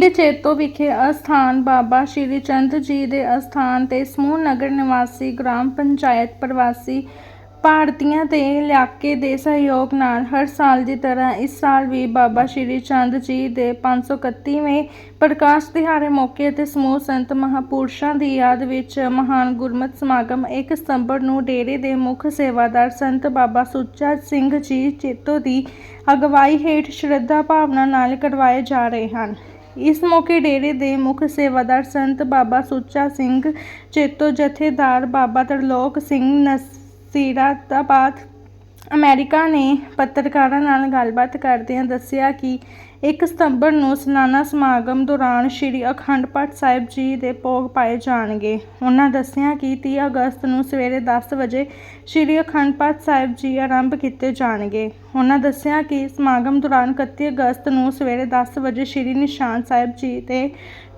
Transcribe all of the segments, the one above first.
ਪਿੰਡ ਚੇਤੋ ਵਿਖੇ ਅਸਥਾਨ ਬਾਬਾ ਸ਼੍ਰੀ ਚੰਦ ਜੀ ਦੇ ਅਸਥਾਨ ਤੇ ਸਮੂਹ ਨਗਰ ਨਿਵਾਸੀ ਗ੍ਰਾਮ ਪੰਚਾਇਤ ਪ੍ਰਵਾਸੀ ਭਾਰਤੀਆਂ ਤੇ ਇਲਾਕੇ ਦੇ ਸਹਿਯੋਗ ਨਾਲ ਹਰ ਸਾਲ ਦੀ ਤਰ੍ਹਾਂ ਇਸ ਸਾਲ ਵੀ ਬਾਬਾ ਸ਼੍ਰੀ ਚੰਦ ਜੀ ਦੇ 531ਵੇਂ ਪ੍ਰਕਾਸ਼ ਦਿਹਾੜੇ ਮੌਕੇ ਤੇ ਸਮੂਹ ਸੰਤ ਮਹਾਪੁਰਸ਼ਾਂ ਦੀ ਯਾਦ ਵਿੱਚ ਮਹਾਨ ਗੁਰਮਤਿ ਸਮਾਗਮ 1 ਸਤੰਬਰ ਨੂੰ ਡੇਰੇ ਦੇ ਮੁੱਖ ਸੇਵਾਦਾਰ ਸੰਤ ਬਾਬਾ ਸੁੱਚਾ ਸਿੰਘ ਜੀ ਚੇਤੋ ਦੀ ਅਗਵਾਈ ਹੇਠ ਸ਼ਰਧਾ ਭਾਵਨਾ ਨਾਲ ਕਰਵਾਏ ਜਾ ਰਹੇ ਹਨ। ਇਸ ਮੌਕੇ ਡੇਰੇ ਦੇ ਮੁੱਖ ਸੇਵਾਦਾਰ ਸੰਤ ਬਾਬਾ ਸੁੱਚਾ ਸਿੰਘ ਚੇਤੋ ਜਥੇਦਾਰ ਬਾਬਾ ਤਰਲੋਕ ਸਿੰਘ ਨਸੀਰਾਤਾਬਾਦ ਅਮਰੀਕਾ ਨੇ ਪੱਤਰਕਾਰਾਂ ਨਾਲ ਗੱਲਬਾਤ ਕਰਦਿਆਂ ਦੱਸਿਆ ਕਿ 1 ਸਤੰਬਰ ਨੂੰ ਸਾਲਾਨਾ ਸਮਾਗਮ ਦੌਰਾਨ ਸ੍ਰੀ ਅਖੰਡ ਪਾਠ ਸਾਹਿਬ ਜੀ ਦੇ ਭੋਗ ਪਾਏ ਜਾਣਗੇ। ਉਹਨਾਂ ਦੱਸਿਆ ਕਿ 30 ਅਗਸਤ ਨੂੰ ਸਵੇਰੇ 10 ਵਜੇ ਸ੍ਰੀ ਅਖੰਡ ਪਾਠ ਸਾਹਿਬ ਜੀ ਆਰੰਭ ਕੀਤੇ ਜਾਣਗੇ। ਉਹਨਾਂ ਦੱਸਿਆ ਕਿ ਸਮਾਗਮ ਦੌਰਾਨ 31 ਅਗਸਤ ਨੂੰ ਸਵੇਰੇ 10 ਵਜੇ ਸ੍ਰੀ ਨਿਸ਼ਾਨ ਸਾਹਿਬ ਜੀ ਤੇ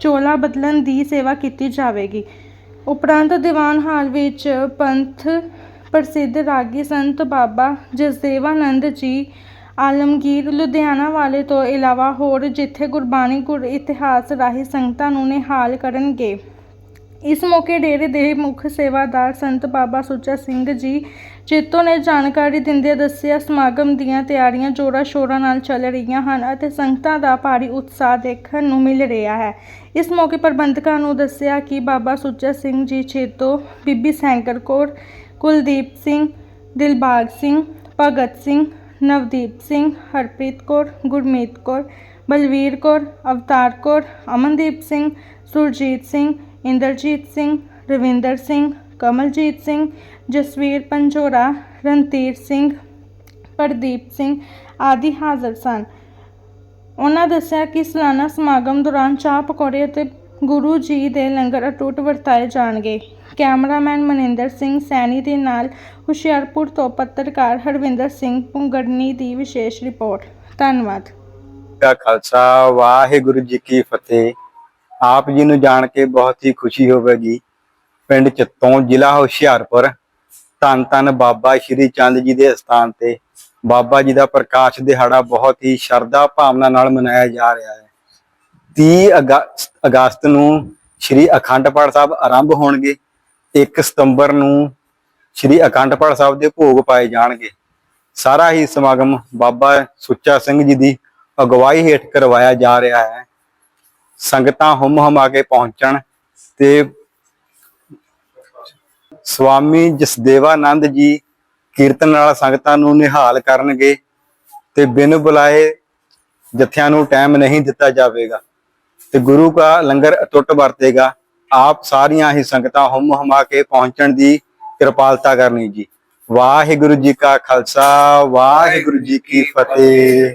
ਚੋਲਾ ਬਦਲਣ ਦੀ ਸੇਵਾ ਕੀਤੀ ਜਾਵੇਗੀ। ਉਪਰੰਤ ਦੀਵਾਨ ਹਾਲ ਵਿੱਚ ਪੰਥ ਪ੍ਰਸਿੱਧ ਰਾਗੀ ਸੰਤ ਬਾਬਾ ਜਸਦੇਵਾਨੰਦ ਜੀ ਆਲਮਗੀਰ ਲੁਧਿਆਣਾ ਵਾਲੇ ਤੋਂ ਇਲਾਵਾ ਹੋਰ ਜਿੱਥੇ ਗੁਰਬਾਣੀ ਗੁਰ ਇਤਿਹਾਸ ਰਾਹੀਂ ਸੰਗਤਾਂ ਨੂੰ ਨਿਹਾਲ ਕਰਨਗੇ। ਇਸ ਮੌਕੇ ਡੇਰੇ ਦੇ ਮੁੱਖ ਸੇਵਾਦਾਰ ਸੰਤ ਬਾਬਾ ਸੁੱਚਾ ਸਿੰਘ ਜੀ ਚੇਤੋ ਨੇ ਜਾਣਕਾਰੀ ਦਿੰਦੇ ਦੱਸਿਆ, ਸਮਾਗਮ ਦੀਆਂ ਤਿਆਰੀਆਂ ਜੋਰਾਂ ਸ਼ੋਰਾਂ ਨਾਲ ਚੱਲ ਰਹੀਆਂ ਹਨ ਅਤੇ ਸੰਗਤਾਂ ਦਾ ਭਾਰੀ ਉਤਸ਼ਾਹ ਦੇਖਣ ਨੂੰ ਮਿਲ ਰਿਹਾ ਹੈ। ਇਸ ਮੌਕੇ ਪ੍ਰਬੰਧਕਾਂ ਨੂੰ ਦੱਸਿਆ ਕਿ ਬਾਬਾ ਸੁੱਚਾ ਸਿੰਘ ਜੀ ਚੇਤੋ ਬੀਬੀ ਸੈਂਕਰ ਕੌਰ ਕੁਲਦੀਪ ਸਿੰਘ, ਦਿਲਬਾਗ ਸਿੰਘ, ਭਗਤ ਸਿੰਘ, ਨਵਦੀਪ ਸਿੰਘ, ਹਰਪ੍ਰੀਤ ਕੌਰ, ਗੁਰਮੀਤ ਕੌਰ, ਬਲਵੀਰ ਕੌਰ, ਅਵਤਾਰ ਕੌਰ, ਅਮਨਦੀਪ ਸਿੰਘ, ਸੁਰਜੀਤ ਸਿੰਘ, ਇੰਦਰਜੀਤ ਸਿੰਘ, ਰਵਿੰਦਰ ਸਿੰਘ, ਕਮਲਜੀਤ ਸਿੰਘ, ਜਸਵੀਰ ਪੰਜੋਰਾ, ਰਣਧੀਰ ਸਿੰਘ, ਪ੍ਰਦੀਪ ਸਿੰਘ ਆਦਿ ਹਾਜ਼ਰ ਸਨ। ਉਹਨਾਂ ਦੱਸਿਆ ਕਿ ਸਾਲਾਨਾ ਸਮਾਗਮ ਦੌਰਾਨ ਚਾਹ, ਪਕੌੜੇ ਅਤੇ ਗੁਰੂ ਜੀ ਦੇ ਲੰਗਰ ਅਟੁੱਟ ਵਰਤਾਏ ਜਾਣਗੇ। ਕੈਮਰਾਮੈਨ ਮਨਿੰਦਰ ਸਿੰਘ ਸੈਣੀ ਦੇ ਨਾਲ ਹੁਸ਼ਿਆਰਪੁਰ ਤੋਂ ਪੱਤਰਕਾਰ ਹਰਵਿੰਦਰ ਸਿੰਘ ਪੁੰਗੜਨੀ ਦੀ ਵਿਸ਼ੇਸ਼ ਰਿਪੋਰਟ। ਧੰਨਵਾਦ। ਕਾ ਖਾਲਸਾ, ਵਾਹਿਗੁਰੂ ਜੀ ਕੀ ਫਤਿਹ। ਆਪ ਜੀ ਨੂੰ ਜਾਣ ਕੇ ਬਹੁਤ ਹੀ ਖੁਸ਼ੀ ਹੋਵੇਗੀ। ਪਿੰਡ ਚਤੋਂ, ਜ਼ਿਲ੍ਹਾ ਹੁਸ਼ਿਆਰਪੁਰ, ਧੰਨ ਧੰਨ ਬਾਬਾ ਸ਼੍ਰੀ ਚੰਦ ਜੀ ਦੇ ਸਥਾਨ ਤੇ ਬਾਬਾ ਜੀ ਦਾ ਪ੍ਰਕਾਸ਼ ਦਿਹਾੜਾ ਬਹੁਤ ਹੀ ਸ਼ਰਧਾ ਭਾਵਨਾ ਨਾਲ ਮਨਾਇਆ ਜਾ ਰਿਹਾ ਹੈ। 30 ਅਗਸਤ ਅਗਸਤ ਨੂੰ ਸ਼੍ਰੀ ਅਖੰਡ ਪਾਠ ਸਾਹਿਬ ਆਰੰਭ ਹੋਣਗੇ। 1 ਸਤੰਬਰ ਨੂੰ ਸ਼੍ਰੀ ਅਖੰਡ ਪਾਠ ਸਾਹਿਬ ਦੇ ਭੋਗ ਪਾਏ ਜਾਣਗੇ। ਸਾਰਾ ਹੀ ਸਮਾਗਮ ਬਾਬਾ ਸੁੱਚਾ ਸਿੰਘ ਜੀ ਦੀ ਅਗਵਾਈ ਹੇਠ ਕਰਵਾਇਆ ਜਾ ਰਿਹਾ ਹੈ। ਸੰਗਤਾਂ ਹੁਮ ਹਮਾ ਕੇ ਪਹੁੰਚਣ ਤੇ ਸਵਾਮੀ ਜਸਦੇਵਾਨੰਦ ਜੀ ਕੀਰਤਨ ਨਾਲ ਸੰਗਤਾਂ ਨੂੰ ਨਿਹਾਲ ਕਰਨਗੇ ਤੇ ਬਿਨ ਬੁਲਾਏ ਜਥਿਆਂ ਨੂੰ ਟਾਈਮ ਨਹੀਂ ਦਿੱਤਾ ਜਾਵੇਗਾ। ਤੇ ਗੁਰੂ ਦਾ ਲੰਗਰ ਅਟੁੱਟ ਵਰਤੇਗਾ। ਆਪ ਸਾਰੀਆਂ ਹੀ ਸੰਗਤਾਂ ਹੁਮ ਹਮਾ ਕੇ ਪਹੁੰਚਣ ਦੀ ਕਿਰਪਾਲਤਾ ਕਰਨੀ ਜੀ। ਵਾਹਿਗੁਰੂ ਜੀ ਕਾ ਖਾਲਸਾ, ਵਾਹਿਗੁਰੂ ਜੀ ਕੀ ਫਤਿਹ।